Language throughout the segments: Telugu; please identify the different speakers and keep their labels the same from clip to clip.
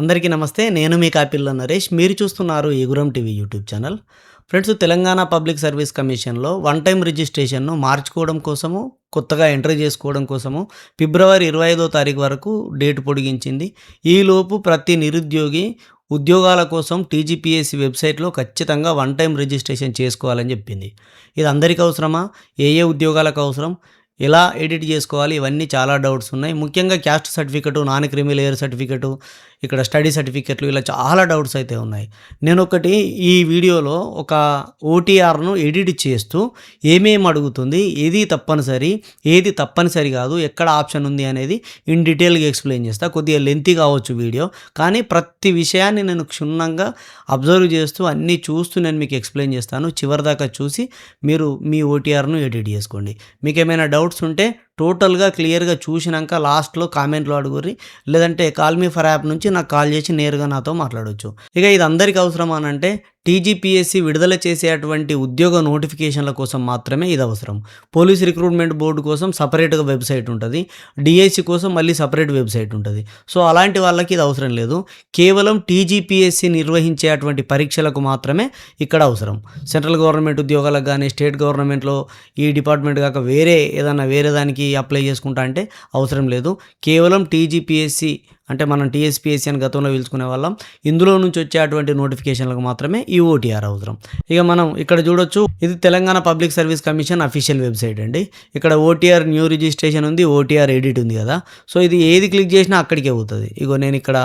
Speaker 1: అందరికీ నమస్తే నేను మీ కాపిల్ల నరేష్. మీరు చూస్తున్నారు Eguram TV YouTube channel. Friends Telangana public service కమిషన్లో వన్ టైం రిజిస్ట్రేషన్ను మార్చుకోవడం కోసము కొత్తగా ఎంట్రీ చేసుకోవడం కోసము ఫిబ్రవరి ఇరవై ఐదో తారీఖు వరకు డేట్ పొడిగించింది. ఈలోపు ప్రతి నిరుద్యోగి ఉద్యోగాల కోసం టీజీపీఎస్సీ వెబ్సైట్లో ఖచ్చితంగా వన్ టైం రిజిస్ట్రేషన్ చేసుకోవాలని చెప్పింది. ఇది అందరికీ అవసరమా? ఏ ఏ ఉద్యోగాలకు అవసరం? ఎలా ఎడిట్ చేసుకోవాలి? ఇవన్నీ చాలా డౌట్స్ ఉన్నాయి. ముఖ్యంగా caste certificate non creamy layer certificate ఇక్కడ స్టడీ సర్టిఫికెట్లు ఇలా చాలా డౌట్స్ అయితే ఉన్నాయి. నేను ఒకటి ఈ వీడియోలో ఒక ఓటీఆర్ను ఎడిట్ చేస్తూ ఏమేమి అడుగుతుంది ఏది తప్పనిసరి ఏది తప్పనిసరి కాదు ఎక్కడ ఆప్షన్ ఉంది అనేది ఇన్ డీటెయిల్గా ఎక్స్ప్లెయిన్ చేస్తా. కొద్దిగా లెంతీ కావచ్చు వీడియో. కానీ ప్రతి విషయాన్ని నేను క్షుణ్ణంగా అబ్జర్వ్ చేస్తూ అన్నీ చూస్తూ నేను మీకు ఎక్స్ప్లెయిన్ చేస్తాను. చివరిదాకా చూసి మీరు మీ ఓటీఆర్ను ఎడిట్ చేసుకోండి. మీకు ఏమైనా డౌట్స్ ఉంటే టోటల్గా క్లియర్గా చూసినాక లాస్ట్లో కామెంట్లో అడుగురి లేదంటే కాల్ మీ ఫర్ యాప్ నుంచి నాకు కాల్ చేసి నేరుగా నాతో మాట్లాడవచ్చు ఇక ఇది అందరికీ అవసరం అనంటే టీజీపీఎస్సీ విడుదల చేసేటువంటి ఉద్యోగ నోటిఫికేషన్ల కోసం మాత్రమే ఇది అవసరం. పోలీస్ రిక్రూట్మెంట్ బోర్డు కోసం సపరేట్గా వెబ్సైట్ ఉంటుంది. డిఎస్సి కోసం మళ్ళీ సపరేట్ వెబ్సైట్ ఉంటుంది. సో అలాంటి వాళ్ళకి ఇది అవసరం లేదు. కేవలం టీజీపీఎస్సీ నిర్వహించేటువంటి పరీక్షలకు మాత్రమే ఇక్కడ అవసరం. సెంట్రల్ గవర్నమెంట్ ఉద్యోగాలకు కానీ స్టేట్ గవర్నమెంట్లో ఈ డిపార్ట్మెంట్ కాక వేరే ఏదైనా వేరే దానికి అప్లై చేసుకుంటా అంటే అవసరం లేదు. కేవలం టీజీపీఎస్సీ అంటే మనం టీఎస్పీఎస్సీ అని గతంలో పిలుచుకునే వాళ్ళం. ఇందులో నుంచి వచ్చేటువంటి నోటిఫికేషన్లకు మాత్రమే ఈ ఓటీఆర్ అవసరం. ఇక మనం ఇక్కడ చూడొచ్చు ఇది Telangana public service commission official website అండి. ఇక్కడ ఓటీఆర్ న్యూ రిజిస్ట్రేషన్ ఉంది ఓటీఆర్ ఎడిట్ ఉంది కదా. సో ఇది ఏది క్లిక్ చేసినా అక్కడికే పోతుంది. ఇగో నేను ఇక్కడ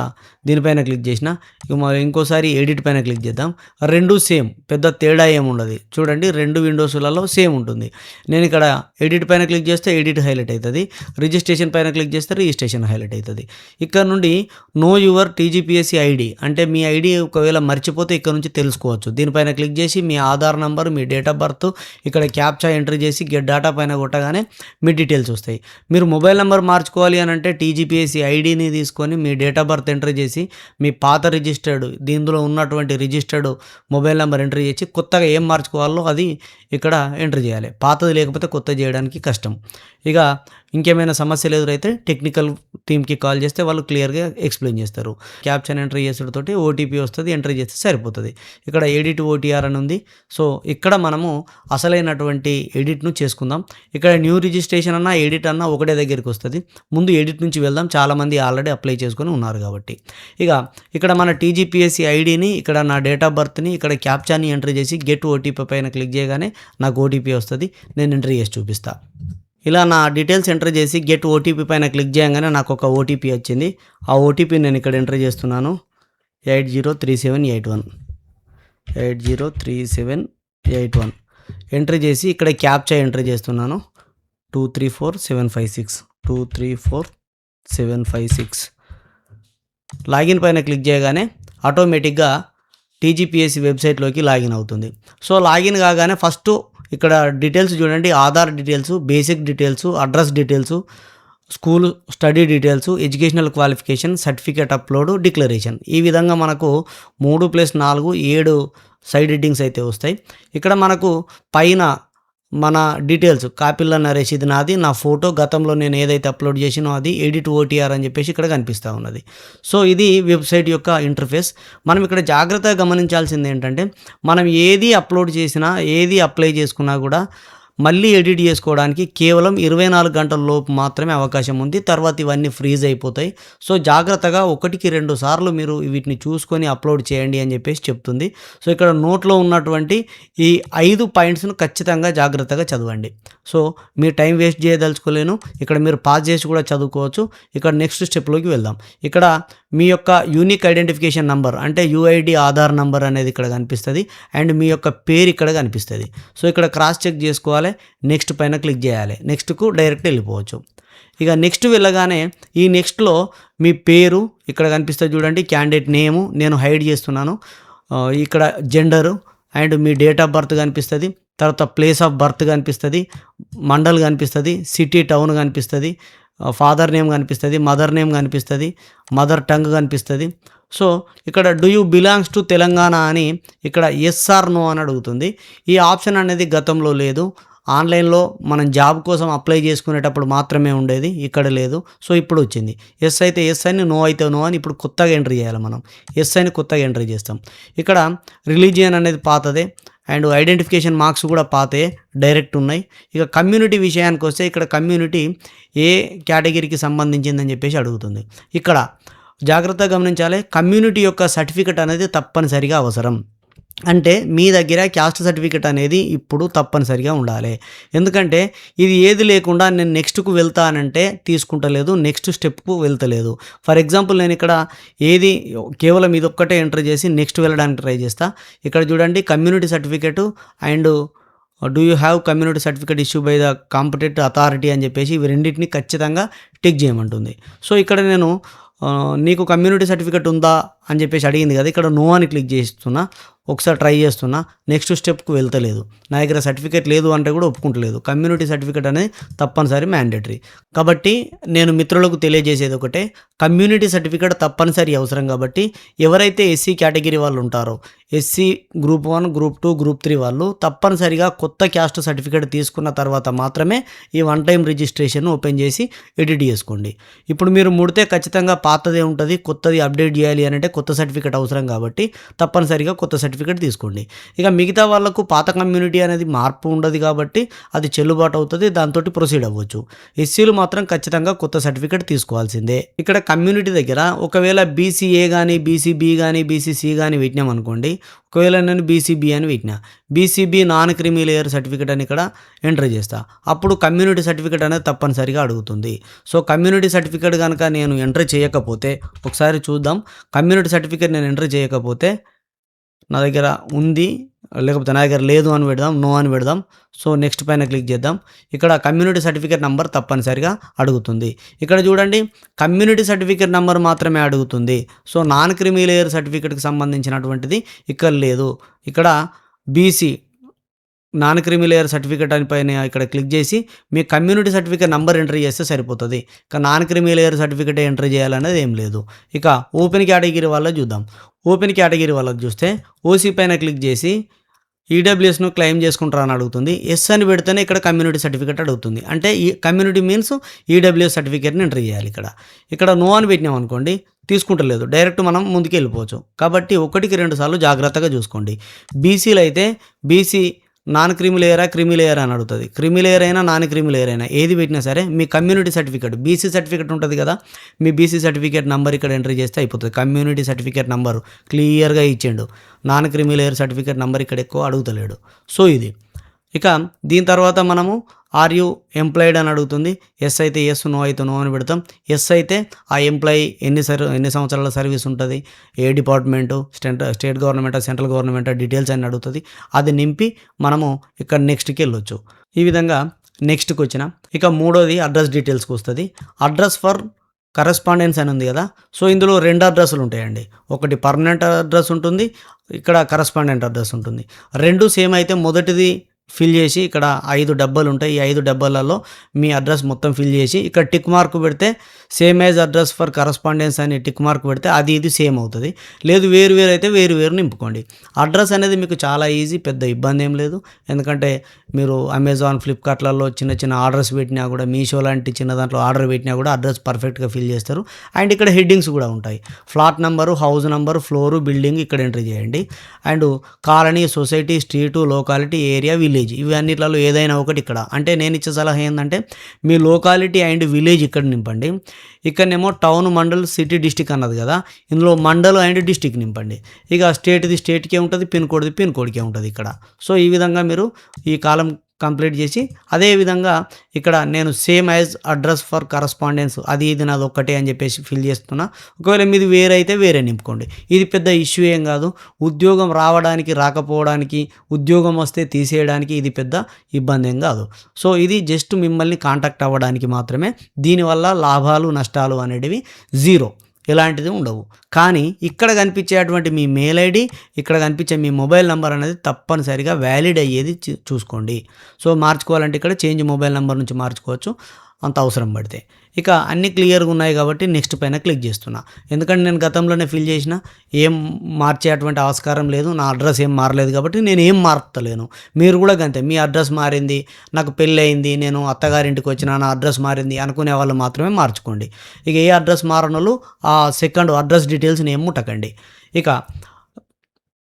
Speaker 1: దీనిపైన క్లిక్ చేసిన. ఇక మరి ఇంకోసారి ఎడిట్ పైన క్లిక్ చేద్దాం. రెండు సేమ్ పెద్ద తేడా ఏముండదు చూడండి రెండు విండోస్లలో సేమ్ ఉంటుంది. నేను ఇక్కడ ఎడిట్ పైన క్లిక్ చేస్తే ఎడిట్ హైలైట్ అవుతుంది రిజిస్ట్రేషన్ పైన క్లిక్ చేస్తే రిజిస్ట్రేషన్ హైలైట్ అవుతుంది ఇక్కడ నుండి నో యువర్ టీజీపీఎస్సీ ఐడి అంటే మీ ఐడి ఒకవేళ మర్చిపోతే ఇక్కడ నుంచి తెలుసుకోవచ్చు. దీనిపైన క్లిక్ చేసి మీ ఆధార్ నంబర్ మీ డేట్ ఆఫ్ బర్త్ ఇక్కడ క్యాప్చా ఎంట్రీ చేసి గెట్ డేటా పైన కొట్టగానే మీ డీటెయిల్స్ వస్తాయి. మీరు మొబైల్ నెంబర్ మార్చుకోవాలి అని అంటే టీజీపీఎస్సీ ఐడిని తీసుకొని మీ డేట్ ఆఫ్ బర్త్ ఎంట్రీ చేసి మీ పాత రిజిస్టర్డ్ దీనిలో ఉన్నటువంటి రిజిస్టర్డ్ మొబైల్ నెంబర్ ఎంట్రీ చేసి కొత్తగా ఏం మార్చుకోవాలో అది ఇక్కడ ఎంట్రీ చేయాలి. పాతది లేకపోతే కొత్త చేయడానికి కష్టం. ఇక ఇంకేమైనా సమస్యలు ఎదురైతే టెక్నికల్ టీమ్కి కాల్ చేస్తే వాళ్ళు క్లియర్గా ఎక్స్ప్లెయిన్ చేస్తారు. క్యాప్షన్ ఎంట్రీ చేసేటతోటి ఓటీపీ వస్తుంది ఎంట్రీ చేస్తే సరిపోతుంది. ఇక్కడ ఎడిట్ ఓటీఆర్ అని ఉంది. సో ఇక్కడ మనము అసలైనటువంటి ఎడిట్ను చేసుకుందాం. ఇక్కడ న్యూ రిజిస్ట్రేషన్ అన్నా ఎడిట్ అన్నా ఒకటే దగ్గరికి వస్తుంది. ముందు ఎడిట్ నుంచి వెళ్దాం. చాలామంది ఆల్రెడీ అప్లై చేసుకొని ఉన్నారు కాబట్టి. ఇక ఇక్కడ మన టీజీపీఎస్సీ ఐడిని ఇక్కడ నా డేట్ ఆఫ్ బర్త్ని ఇక్కడ క్యాప్చాని ఎంట్రీ చేసి గెట్ ఓటీపీ పైన క్లిక్ చేయగానే నాకు ఓటీపీ వస్తుంది. నేను ఎంట్రీ చేసి చూపిస్తాను ఇలా నా డీటెయిల్స్ ఎంటర్ చేసి గెట్ ఓటీపీ పైన క్లిక్ చేయగానే నాకు ఒక ఓటీపీ వచ్చింది. ఆ ఓటీపీ నేను ఇక్కడ ఎంటర్ చేస్తున్నాను. Eight zero three seven eight one. Eight zero three seven eight one. Enter చేసి ఇక్కడ క్యాప్చా ఎంటర్ చేస్తున్నాను. Two three four seven five six. Two three four seven five six. Login పైన క్లిక్ చేయగానే ఆటోమేటిక్గా టీజీపీఎస్సీ వెబ్సైట్లోకి లాగిన్ అవుతుంది. సో లాగిన్ కాగానే ఫస్ట్ ఇక్కడ డీటెయిల్స్ చూడండి Aadhaar details basic details address details school study details educational qualification certificate upload declaration ఈ విధంగా మనకు మూడు ప్లస్ నాలుగు ఏడు సైడ్ హెడ్డింగ్స్ అయితే వస్తాయి. ఇక్కడ మనకు పైన మన డీటెయిల్స్ కాపిల్ల నరేష్ ఇది నాది నా ఫోటో గతంలో నేను ఏదైతే అప్లోడ్ చేసినో అది ఎడిట్ ఓటీఆర్ అని చెప్పేసి ఇక్కడ కనిపిస్తూ ఉన్నది. సో ఇది వెబ్సైట్ యొక్క ఇంటర్ఫేస్ మనం ఇక్కడ జాగ్రత్తగా గమనించాల్సింది ఏంటంటే మనం ఏది అప్లోడ్ చేసినా ఏది అప్లై చేసుకున్నా కూడా మళ్ళీ ఎడిట్ చేసుకోవడానికి కేవలం ఇరవై నాలుగు గంటల లోపు మాత్రమే అవకాశం ఉంది. తర్వాత ఇవన్నీ ఫ్రీజ్ అయిపోతాయి. సో జాగ్రత్తగా ఒకటికి రెండు సార్లు మీరు వీటిని చూసుకొని అప్లోడ్ చేయండి అని చెప్పేసి చెప్తుంది. సో ఇక్కడ నోట్లో ఉన్నటువంటి ఈ ఐదు పాయింట్స్ను ఖచ్చితంగా జాగ్రత్తగా చదవండి. సో మీరు టైం వేస్ట్ చేయదలుచుకోలేను. ఇక్కడ మీరు పాస్ చేసి కూడా చదువుకోవచ్చు. ఇక్కడ నెక్స్ట్ స్టెప్లోకి వెళ్దాం. ఇక్కడ మీ యొక్క యూనిక్ ఐడెంటిఫికేషన్ నంబర్ అంటే యూఐడి ఆధార్ నంబర్ అనేది ఇక్కడ కనిపిస్తుంది అండ్ మీ యొక్క పేరు ఇక్కడ కనిపిస్తుంది. సో ఇక్కడ క్రాస్ చెక్ చేసుకోవాలి నెక్స్ట్ పైన క్లిక్ చేయాలి. నెక్స్ట్కు డైరెక్ట్ వెళ్ళిపోవచ్చు. ఇక నెక్స్ట్ వెళ్ళగానే ఈ నెక్స్ట్లో మీ పేరు ఇక్కడ కనిపిస్తుంది చూడండి క్యాండిడేట్ నేము నేను హైడ్ చేస్తున్నాను. ఇక్కడ జెండరు అండ్ మీ డేట్ ఆఫ్ బర్త్ కనిపిస్తుంది తర్వాత ప్లేస్ ఆఫ్ బర్త్ కనిపిస్తుంది మండల్ కనిపిస్తుంది సిటీ టౌన్ కనిపిస్తుంది ఫాదర్ నేమ్ కనిపిస్తుంది మదర్ నేమ్ కనిపిస్తుంది మదర్ టంగ్ కనిపిస్తుంది. సో ఇక్కడ do you belongs to Telangana అని ఇక్కడ ఎస్ఆర్ నో అని అడుగుతుంది. ఈ ఆప్షన్ అనేది గతంలో లేదు. ఆన్లైన్లో మనం జాబ్ కోసం అప్లై చేసుకునేటప్పుడు మాత్రమే ఉండేది ఇక్కడ లేదు. సో ఇప్పుడు వచ్చింది. ఎస్ అయితే ఎస్ అని నో అయితే నో అని ఇప్పుడు కొత్తగా ఎంట్రీ చేయాలి మనం. ఎస్ అని కొత్తగా ఎంట్రీ చేస్తాం. ఇక్కడ రిలీజియన్ అనేది పాతదే. అండ్ ఐడెంటిఫికేషన్ మార్క్స్ కూడా పాతే డైరెక్ట్ ఉన్నాయి. ఇక కమ్యూనిటీ విషయానికి వస్తే ఇక్కడ కమ్యూనిటీ ఏ కేటగిరీకి సంబంధించిందని చెప్పేసి అడుగుతుంది. ఇక్కడ జాగ్రత్తగా గమనించాలి కమ్యూనిటీ యొక్క సర్టిఫికెట్ అనేది తప్పనిసరిగా అవసరం. అంటే మీ దగ్గర క్యాస్ట్ సర్టిఫికెట్ అనేది ఇప్పుడు తప్పనిసరిగా ఉండాలి. ఎందుకంటే ఇది ఏది లేకుండా నేను నెక్స్ట్కు వెళ్తానంటే తీసుకుంటలేదు నెక్స్ట్ స్టెప్కు వెళ్తలేదు. ఫర్ ఎగ్జాంపుల్ నేను ఇక్కడ ఏది కేవలం ఇది ఒక్కటే ఎంటర్ చేసి నెక్స్ట్ వెళ్ళడానికి ట్రై చేస్తా. ఇక్కడ చూడండి community certificate and do you have community certificate issue by the competent authority అని చెప్పేసి ఇవి రెండింటిని ఖచ్చితంగా టిక్ చేయమంటుంది. సో ఇక్కడ నేను నీకు కమ్యూనిటీ సర్టిఫికేట్ ఉందా అని చెప్పేసి అడిగింది కదా ఇక్కడ నో అని క్లిక్ చేస్తున్నా ఒకసారి ట్రై చేస్తున్నా నెక్స్ట్ స్టెప్కి వెళ్తలేదు. నా దగ్గర సర్టిఫికేట్ లేదు అంటే కూడా ఒప్పుకుంటలేదు. కమ్యూనిటీ సర్టిఫికేట్ అనేది తప్పనిసరి మ్యాండేటరీ కాబట్టి నేను మిత్రులకు తెలియజేసేది ఒకటే కమ్యూనిటీ సర్టిఫికేట్ తప్పనిసరి అవసరం కాబట్టి ఎవరైతే ఎస్సీ కేటగిరీ వాళ్ళు ఉంటారో SC group one group two group three వాళ్ళు తప్పనిసరిగా కొత్త క్యాస్ట్ సర్టిఫికేట్ తీసుకున్న తర్వాత మాత్రమే ఈ వన్ టైం రిజిస్ట్రేషన్ ఓపెన్ చేసి ఎడిట్ చేసుకోండి. ఇప్పుడు మీరు ముడితే ఖచ్చితంగా పాతదే ఉంటుంది కొత్తది అప్డేట్ చేయాలి అని అంటే కొత్త సర్టిఫికేట్ అవసరం కాబట్టి తప్పనిసరిగా కొత్త సర్టిఫికేట్ తీసుకోండి. ఇక మిగతా వాళ్ళకు పాత కమ్యూనిటీ అనేది మార్పు ఉండదు కాబట్టి అది చెల్లుబాటు అవుతుంది దాంతో ప్రొసీడ్ అవ్వచ్చు. ఎస్సీలు మాత్రం ఖచ్చితంగా కొత్త సర్టిఫికేట్ తీసుకోవాల్సిందే. ఇక్కడ కమ్యూనిటీ దగ్గర ఒకవేళ బీసీఏ కానీ బీసీబీ కానీ బీసీసీ కానీ పెట్టినాం అనుకోండి ఒకవేళ నేను బీసీబీ అని పెట్టినా. BCB non creamy layer certificate అని ఇక్కడ ఎంటర్ చేస్తా. అప్పుడు కమ్యూనిటీ సర్టిఫికేట్ అనేది తప్పనిసరిగా అడుగుతుంది. సో కమ్యూనిటీ సర్టిఫికేట్ కనుక నేను ఎంటర్ చేయకపోతే ఒకసారి చూద్దాం. కమ్యూనిటీ సర్టిఫికేట్ నేను ఎంటర్ చేయకపోతే నా దగ్గర ఉంది లేకపోతే నా దగ్గర లేదు అని పెడదాం నో అని పెడదాం. సో నెక్స్ట్ పైన క్లిక్ చేద్దాం. ఇక్కడ కమ్యూనిటీ సర్టిఫికేట్ నెంబర్ తప్పనిసరిగా అడుగుతుంది. ఇక్కడ చూడండి కమ్యూనిటీ సర్టిఫికేట్ నెంబర్ మాత్రమే అడుగుతుంది. సో నాన్ క్రిమీ లేయర్ సర్టిఫికేట్కి సంబంధించినటువంటిది ఇక్కడ లేదు. ఇక్కడ BC non creamy layer certificate అని పైన ఇక్కడ క్లిక్ చేసి మీ కమ్యూనిటీ సర్టిఫికేట్ నంబర్ ఎంటర్ చేస్తే సరిపోతుంది. ఇక non creamy layer certificate enter చేయాలనేది ఏం లేదు. ఇక ఓపెన్ కేటగిరీ వల్ల చూద్దాం. ఓపెన్ కేటగిరీ వాళ్ళకి చూస్తే ఓసీ పైన క్లిక్ చేసి ఈడబ్ల్యూఎస్ను క్లెయిమ్ చేసుకుంటారా అని అడుగుతుంది. ఎస్ అని పెడితేనే ఇక్కడ కమ్యూనిటీ సర్టిఫికేట్ అడుగుతుంది. అంటే ఈ కమ్యూనిటీ మీన్స్ ఈడబ్ల్యూఎస్ సర్టిఫికేట్ని ఎంటర్ చేయాలి ఇక్కడ. ఇక్కడ నో అని పెట్టినాం అనుకోండి తీసుకుంటలేదు. డైరెక్ట్ మనం ముందుకు వెళ్ళిపోవచ్చు కాబట్టి ఒకటికి రెండు సార్లు జాగ్రత్తగా చూసుకోండి. బీసీలు అయితే బీసీ నాన్ క్రిమి లేయరా క్రిమి లేయర్ అని అడుగుతుంది. క్రిమి లేయర్ అయినా నాన్ క్రిమి లేయర్ అయినా ఏది పెట్టినా సరే మీ కమ్యూనిటీ సర్టిఫికేట్ బీసీ సర్టిఫికేట్ ఉంటుంది కదా మీ బీసీ సర్టిఫికేట్ నెంబర్ ఇక్కడ ఎంట్రీ చేస్తే అయిపోతుంది. కమ్యూనిటీ సర్టిఫికేట్ నెంబర్ క్లియర్గా ఇచ్చిండు. Non creamy layer certificate number ఇక్కడ ఎక్కువ అడుగుతలేడు. సో ఇది. ఇక దీని తర్వాత మనము ఆర్ యూ ఎంప్లాయిడ్ అని అడుగుతుంది. ఎస్ అయితే ఎస్ నో అయితే నో అని పెడతాం. ఎస్ అయితే ఆ ఎంప్లాయీ ఎన్ని సర్ ఎన్ని సంవత్సరాల సర్వీస్ ఉంటుంది? ఏ department? State state government central government? Details అని అడుగుతుంది. అది నింపి మనము ఇక్కడ నెక్స్ట్కి వెళ్ళొచ్చు. ఈ విధంగా నెక్స్ట్కి వచ్చిన ఇక మూడోది అడ్రస్ డీటెయిల్స్కి వస్తుంది. అడ్రస్ ఫర్ కరెస్పాండెన్స్ అని ఉంది కదా. సో ఇందులో రెండు అడ్రస్లు ఉంటాయండి. ఒకటి పర్మనెంట్ అడ్రస్ ఉంటుంది. ఇక్కడ కరెస్పాండెంట్ అడ్రస్ ఉంటుంది. రెండు సేమ్ అయితే మొదటిది ఫిల్ చేసి ఇక్కడ ఐదు డబ్బాలు ఉంటాయి. ఈ ఐదు డబ్బాలలో మీ అడ్రస్ మొత్తం ఫిల్ చేసి ఇక్కడ టిక్ మార్క్ పెడితే same as address for correspondence అని టిక్ మార్క్ పెడితే అది ఇది సేమ్ అవుతుంది. లేదు వేరు వేరు అయితే వేరు వేరు నింపుకోండి. అడ్రస్ అనేది మీకు చాలా ఈజీ పెద్ద ఇబ్బంది ఏం లేదు. ఎందుకంటే మీరు అమెజాన్ ఫ్లిప్కార్ట్లలో చిన్న చిన్న ఆర్డర్స్ పెట్టినా కూడా మీషో లాంటి చిన్న దాంట్లో ఆర్డర్ పెట్టినా కూడా అడ్రస్ పర్ఫెక్ట్గా ఫిల్ చేస్తారు. అండ్ ఇక్కడ హెడ్డింగ్స్ కూడా ఉంటాయి. Flat number house number floor building ఇక్కడ ఎంట్రీ చేయండి. And colony society street locality area village. ఇవి అన్నిట్లో ఏదైనా ఒకటి ఇక్కడ. అంటే నేను ఇచ్చే సలహా ఏంటంటే మీ లోకాలిటీ అండ్ విలేజ్ ఇక్కడ నింపండి. ఇక్కడనేమో టౌన్ మండల్ సిటీ డిస్టిక్ అన్నది కదా. ఇందులో మండల్ అండ్ డిస్టిక్ నింపండి. ఇక స్టేట్ది స్టేట్కే ఉంటుంది పిన్ కోడ్ది పిన్ కోడ్కే ఉంటుంది ఇక్కడ. సో ఈ విధంగా మీరు ఈ కాలం కంప్లీట్ చేసి అదేవిధంగా ఇక్కడ నేను same as address for correspondence అది ఇది నాది ఒక్కటే అని చెప్పేసి ఫిల్ చేస్తున్నా. ఒకవేళ మీది వేరే అయితే వేరే నింపుకోండి. ఇది పెద్ద ఇష్యూ ఏం కాదు. ఉద్యోగం రావడానికి రాకపోవడానికి ఉద్యోగం వస్తే తీసేయడానికి ఇది పెద్ద ఇబ్బంది ఏం కాదు. సో ఇది జస్ట్ మిమ్మల్ని కాంటాక్ట్ అవ్వడానికి మాత్రమే. దీనివల్ల లాభాలు నష్టాలు అనేటివి జీరో. ఇలాంటిది ఉండవు. కానీ ఇక్కడ కనిపించేటువంటి మీ మెయిల్ ఐడి ఇక్కడ కనిపించే మీ మొబైల్ నెంబర్ అనేది తప్పనిసరిగా వ్యాలిడ్ అయ్యేది చూ- చూసుకోండి. సో మార్చుకోవాలంటే ఇక్కడ చేంజ్ మొబైల్ నెంబర్ నుంచి మార్చుకోవచ్చు. అంత అవసరం పడితే. ఇక అన్ని క్లియర్గా ఉన్నాయి కాబట్టి నెక్స్ట్ పైన క్లిక్ చేస్తున్నా. ఎందుకంటే నేను గతంలోనే ఫిల్ చేసిన ఏం మార్చేటువంటి ఆస్కారం లేదు నా అడ్రస్ ఏం మారలేదు కాబట్టి నేను ఏం మార్చలేను. మీరు కూడా అంతే మీ అడ్రస్ మారింది నాకు పెళ్ళి అయింది నేను అత్తగారింటికి వచ్చిన నా అడ్రస్ మారింది అనుకునే వాళ్ళు మాత్రమే మార్చుకోండి. ఇక ఏ అడ్రస్ మారనోళ్ళు ఆ సెకండ్ అడ్రస్ డీటెయిల్స్ని ఏం ముట్టకండి. ఇక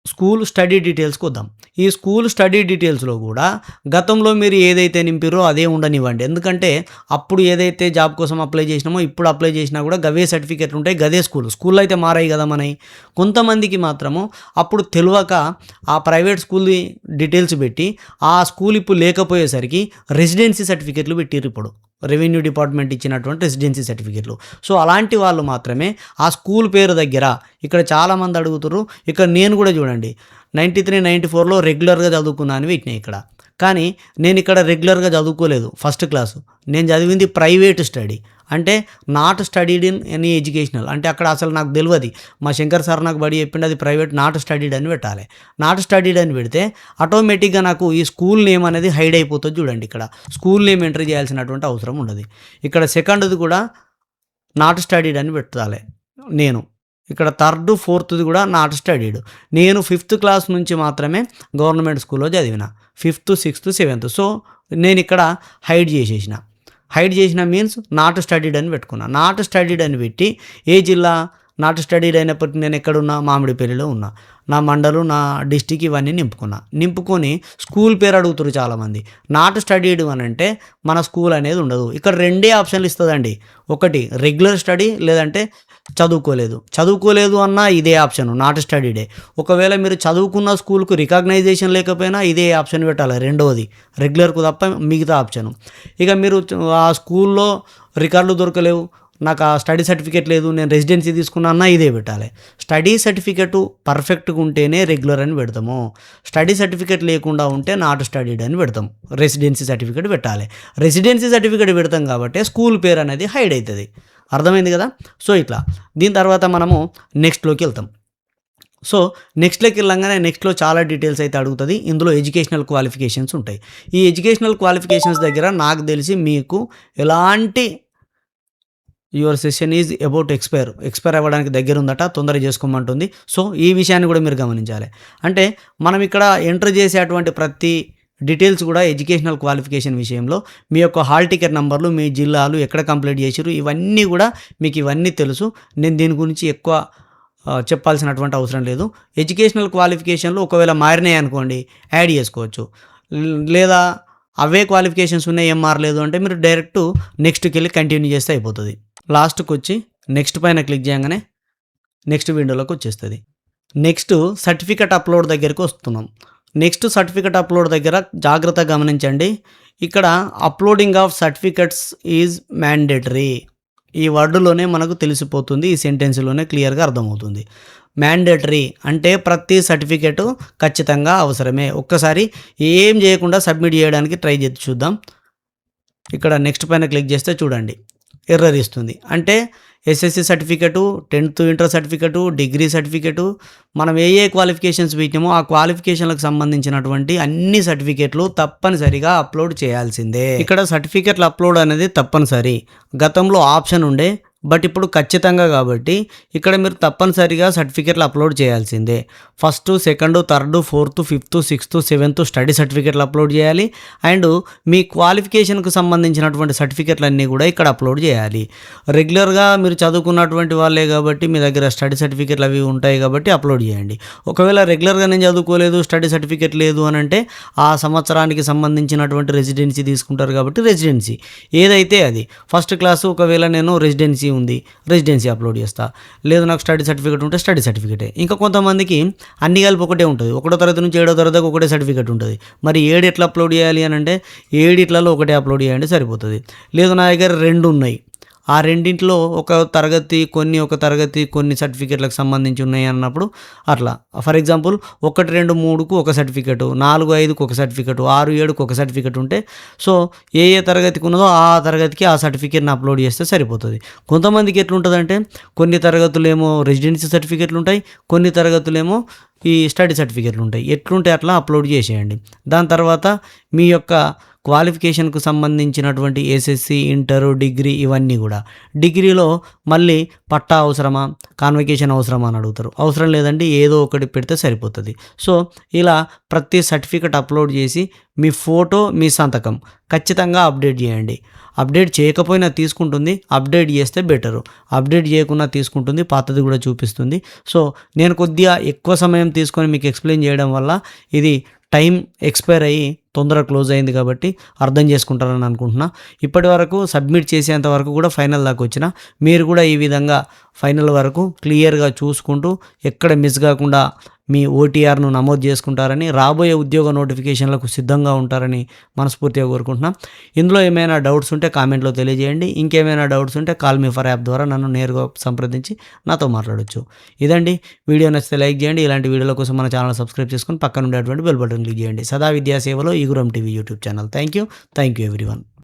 Speaker 1: స్కూల్ స్టడీ డీటెయిల్స్కి వద్దాం. ఈ స్కూల్ స్టడీ డీటెయిల్స్లో కూడా గతంలో మీరు ఏదైతే నింపిరో అదే ఉండనివ్వండి. ఎందుకంటే అప్పుడు ఏదైతే జాబ్ కోసం అప్లై చేసినామో ఇప్పుడు అప్లై చేసినా కూడా గవే సర్టిఫికెట్లు ఉంటాయి గదే స్కూల్. స్కూల్లో అయితే మారాయి కదా మనవి కొంతమందికి మాత్రము అప్పుడు తెలియక ఆ ప్రైవేట్ స్కూల్ డీటెయిల్స్ పెట్టి ఆ స్కూల్ ఇప్పుడు లేకపోయేసరికి రెసిడెన్సీ సర్టిఫికెట్లు పెట్టిర్రు ఇప్పుడు. రెవెన్యూ డిపార్ట్మెంట్ ఇచ్చినటువంటి రెసిడెన్సీ సర్టిఫికెట్లు. సో అలాంటి వాళ్ళు మాత్రమే ఆ స్కూల్ పేరు దగ్గర ఇక్కడ చాలామంది అడుగుతారు ఇక్కడ నేను కూడా చూడండి. నైంటీ త్రీ నైంటీ ఫోర్లో రెగ్యులర్గా చదువుకున్నాను వీటిని ఇక్కడ. కానీ నేను ఇక్కడ రెగ్యులర్గా చదువుకోలేదు ఫస్ట్ క్లాసు. నేను చదివింది ప్రైవేట్ స్టడీ. అంటే not studied in any educational. అంటే అక్కడ అసలు నాకు తెలియదు మా శంకర్ సార్ నాకు బడి చెప్పిండు అది ప్రైవేట్ నాట్ స్టడీడ్ అని పెట్టాలి. నాట్ స్టడీడ్ అని పెడితే ఆటోమేటిక్గా నాకు ఈ స్కూల్ నేమ్ అనేది హైడ్ అయిపోతుంది చూడండి ఇక్కడ. స్కూల్ నేమ్ ఎంట్రీ చేయాల్సినటువంటి అవసరం ఉండదు. ఇక్కడ సెకండ్ది కూడా నాట్ స్టడీడ్ అని పెట్టాలి నేను. ఇక్కడ థర్డ్ ఫోర్త్ది కూడా నాట్ స్టడీడ్. నేను ఫిఫ్త్ క్లాస్ నుంచి మాత్రమే గవర్నమెంట్ స్కూల్లో చదివిన. Fifth sixth seventh. సో నేను ఇక్కడ హైడ్ చేసేసిన. హైడ్ చేసిన మీన్స్ నాట్ స్టడీడ్ అని పెట్టుకున్నా. నాట్ స్టడీడ్ అని పెట్టి ఏ జిల్లా? నాట్ స్టడీడ్ అయినప్పటికీ నేను ఎక్కడున్నా? మామిడిపల్లిలో ఉన్నా. నా మండలు నా డిస్టిక్ ఇవన్నీ నింపుకున్నా. నింపుకొని స్కూల్ పేరు అడుగుతారు చాలామంది. నాట్ స్టడీడ్ అని అంటే మన స్కూల్ అనేది ఉండదు. ఇక్కడ రెండే ఆప్షన్లు ఇస్తుందండి. ఒకటి రెగ్యులర్ స్టడీ లేదంటే చదువుకోలేదు. చదువుకోలేదు అన్నా ఇదే ఆప్షన్ నాట్ స్టడీడే. ఒకవేళ మీరు చదువుకున్న స్కూల్కు రికగ్నైజేషన్ లేకపోయినా ఇదే ఆప్షన్ పెట్టాలి. రెండవది రెగ్యులర్కు తప్ప మిగతా ఆప్షన్. ఇక మీరు ఆ స్కూల్లో రికార్డులు దొరకలేవు. నాకు ఆ స్టడీ సర్టిఫికేట్ లేదు నేను రెసిడెన్సీ తీసుకున్నా ఇదే పెట్టాలి. స్టడీ సర్టిఫికేట్ పర్ఫెక్ట్గా ఉంటేనే రెగ్యులర్ అని పెడతాము. స్టడీ సర్టిఫికేట్ లేకుండా ఉంటే నాట్ స్టడీడ్ అని పెడతాం. రెసిడెన్సీ సర్టిఫికేట్ పెట్టాలి. రెసిడెన్సీ సర్టిఫికేట్ పెడతాం కాబట్టి స్కూల్ పేరు అనేది హైడ్ అవుతుంది అర్థమైంది కదా? సో ఇట్లా. దీని తర్వాత మనము నెక్స్ట్లోకి వెళ్తాం. సో నెక్స్ట్లోకి వెళ్ళంగానే నెక్స్ట్లో చాలా డీటెయిల్స్ అయితే అడుగుతుంది. ఇందులో ఎడ్యుకేషనల్ క్వాలిఫికేషన్స్ ఉంటాయి. ఈ ఎడ్యుకేషనల్ క్వాలిఫికేషన్స్ దగ్గర నాకు తెలిసి మీకు ఎలాంటి your session is about expire. Expire అవ్వడానికి దగ్గర ఉందట తొందర చేసుకోమంటుంది. సో ఈ విషయాన్ని కూడా మీరు గమనించాలి. అంటే మనం ఇక్కడ ఎంటర్ చేసేటువంటి ప్రతి డీటెయిల్స్ కూడా ఎడ్యుకేషనల్ క్వాలిఫికేషన్ విషయంలో మీ యొక్క హాల్ టికెట్ నంబర్లు మీ జిల్లాలు ఎక్కడ కంప్లీట్ చేసారు ఇవన్నీ కూడా మీకు ఇవన్నీ తెలుసు. నేను దీని గురించి ఎక్కువ చెప్పాల్సినటువంటి అవసరం లేదు. ఎడ్యుకేషనల్ క్వాలిఫికేషన్లు ఒకవేళ మారినాయి అనుకోండి యాడ్ చేసుకోవచ్చు. లేదా అవే క్వాలిఫికేషన్స్ ఉన్నాయి ఏం మారలేదు అంటే మీరు డైరెక్ట్ నెక్స్ట్కి వెళ్ళి కంటిన్యూ చేస్తే అయిపోతుంది. లాస్ట్కి వచ్చి నెక్స్ట్ పైన క్లిక్ చేయగానే నెక్స్ట్ విండోలోకి వచ్చేస్తుంది. నెక్స్ట్ సర్టిఫికెట్ అప్లోడ్ దగ్గరికి వస్తున్నాం. నెక్స్ట్ సర్టిఫికెట్ అప్లోడ్ దగ్గర జాగ్రత్త గమనించండి. ఇక్కడ uploading of certificates is mandatory. ఈ వర్డ్లోనే మనకు తెలిసిపోతుంది. ఈ సెంటెన్స్లోనే క్లియర్గా అర్థమవుతుంది. మ్యాండేటరీ అంటే ప్రతి సర్టిఫికెట్ ఖచ్చితంగా అవసరమే. ఒక్కసారి ఏం చేయకుండా సబ్మిట్ చేయడానికి ట్రై చేసి చూద్దాం. ఇక్కడ నెక్స్ట్ పైన క్లిక్ చేస్తే చూడండి. ఎర్రర్ ఇస్తుంది. అంటే SSC certificate tenth inter certificate degree certificate మనం ఏ ఏ క్వాలిఫికేషన్స్ పెట్టినామో ఆ క్వాలిఫికేషన్లకు సంబంధించినటువంటి అన్ని సర్టిఫికెట్లు తప్పనిసరిగా అప్లోడ్ చేయాల్సిందే. ఇక్కడ సర్టిఫికెట్లు అప్లోడ్ అనేది తప్పనిసరి. గతంలో ఆప్షన్ ఉండే బట్ ఇప్పుడు ఖచ్చితంగా కాబట్టి ఇక్కడ మీరు తప్పనిసరిగా సర్టిఫికెట్లు అప్లోడ్ చేయాల్సిందే. First second third fourth fifth sixth seventh study సర్టిఫికెట్లు అప్లోడ్ చేయాలి. అండ్ మీ క్వాలిఫికేషన్కు సంబంధించినటువంటి సర్టిఫికెట్లు అన్నీ కూడా ఇక్కడ అప్లోడ్ చేయాలి. రెగ్యులర్గా మీరు చదువుకున్నటువంటి వాళ్ళే కాబట్టి మీ దగ్గర స్టడీ సర్టిఫికెట్లు అవి ఉంటాయి కాబట్టి అప్లోడ్ చేయండి. ఒకవేళ రెగ్యులర్గా నేను చదువుకోలేదు స్టడీ సర్టిఫికెట్ లేదు అని అంటే ఆ సంవత్సరానికి సంబంధించినటువంటి రెసిడెన్సీ తీసుకుంటారు కాబట్టి రెసిడెన్సీ ఏదైతే అది. ఫస్ట్ క్లాస్ ఒకవేళ నేను రెసిడెన్సీ ఉంది రెసిడెన్సీ అప్లోడ్ చేస్తా. లేదు నాకు స్టడీ సర్టిఫికేట్ ఉంటే స్టడీ సర్టిఫికేటే ఇంకా కొంతమందికి అన్ని కలిపి ఒకటే ఉంటుంది. ఒకటో తరగతి నుంచి ఏడో తరగతి ఒకటే సర్టిఫికేట్ ఉంటుంది. మరి ఏడు ఎట్లా అప్లోడ్ చేయాలి అని అంటే ఏడిట్లలో ఒకటే అప్లోడ్ చేయండి సరిపోతుంది. లేదు నా దగ్గర రెండు ఉన్నాయి. ఆ రెండింటిలో ఒక తరగతి కొన్ని ఒక తరగతి కొన్ని సర్టిఫికెట్లకు సంబంధించి ఉన్నాయి అన్నప్పుడు అట్లా. ఫర్ ఎగ్జాంపుల్ ఒకటి రెండు మూడుకు ఒక సర్టిఫికెట్ నాలుగు ఐదుకు ఒక సర్టిఫికెట్ ఆరు ఏడుకు ఒక సర్టిఫికెట్ ఉంటే సో ఏ ఏ తరగతికి ఉన్నదో ఆ తరగతికి ఆ సర్టిఫికేట్ని అప్లోడ్ చేస్తే సరిపోతుంది. కొంతమందికి ఎట్లుంటుందంటే కొన్ని తరగతులేమో రెసిడెన్సీ సర్టిఫికెట్లు ఉంటాయి కొన్ని తరగతులేమో ఈ స్టడీ సర్టిఫికెట్లు ఉంటాయి ఎట్లుంటే అట్లా అప్లోడ్ చేసేయండి. దాని తర్వాత మీ యొక్క క్వాలిఫికేషన్కు సంబంధించినటువంటి ఎస్ఎస్సి ఇంటర్ డిగ్రీ ఇవన్నీ కూడా. డిగ్రీలో మళ్ళీ పట్టా అవసరమా? కాన్వకేషన్ అవసరమా అని అడుగుతారు. అవసరం లేదండి ఏదో ఒకటి పెడితే సరిపోతుంది. సో ఇలా ప్రతి సర్టిఫికెట్ అప్లోడ్ చేసి మీ ఫోటో మీ సంతకం ఖచ్చితంగా అప్డేట్ చేయండి. అప్డేట్ చేయకపోయినా తీసుకుంటుంది అప్డేట్ చేస్తే బెటరు. అప్డేట్ చేయకుండా తీసుకుంటుంది పాతది కూడా చూపిస్తుంది. సో నేను కొద్దిగా ఎక్కువ సమయం తీసుకొని మీకు ఎక్స్ప్లెయిన్ చేయడం వల్ల ఇది టైం ఎక్స్పైర్ అయ్యి తొందరగా క్లోజ్ అయింది కాబట్టి అర్థం చేసుకుంటారని అనుకుంటున్నా. ఇప్పటి వరకు సబ్మిట్ చేసేంత వరకు కూడా ఫైనల్ దాకా వచ్చిన. మీరు కూడా ఈ విధంగా ఫైనల్ వరకు క్లియర్గా చూసుకుంటూ ఎక్కడ మిస్ కాకుండా మీ ఓటీఆర్ను నమోదు చేసుకుంటారని రాబోయే ఉద్యోగ నోటిఫికేషన్లకు సిద్ధంగా ఉంటారని మనస్ఫూర్తిగా కోరుకుంటున్నాం. ఇందులో ఏమైనా డౌట్స్ ఉంటే కామెంట్లో తెలియజేయండి. ఇంకేమైనా డౌట్స్ ఉంటే కాల్ మీ ఫర్ యాప్ ద్వారా నన్ను నేరుగా సంప్రదించి నాతో మాట్లాడొచ్చు. ఇదండి. వీడియో నచ్చితే లైక్ చేయండి. ఇలాంటి వీడియోల కోసం మన ఛానల్ సబ్స్క్రైబ్ చేసుకుని పక్కన ఉండేటువంటి బెల్ బటన్ క్లిక్ చేయండి. సదా విద్యా సేవలో Eguram TV YouTube channel. Thank you thank you everyone.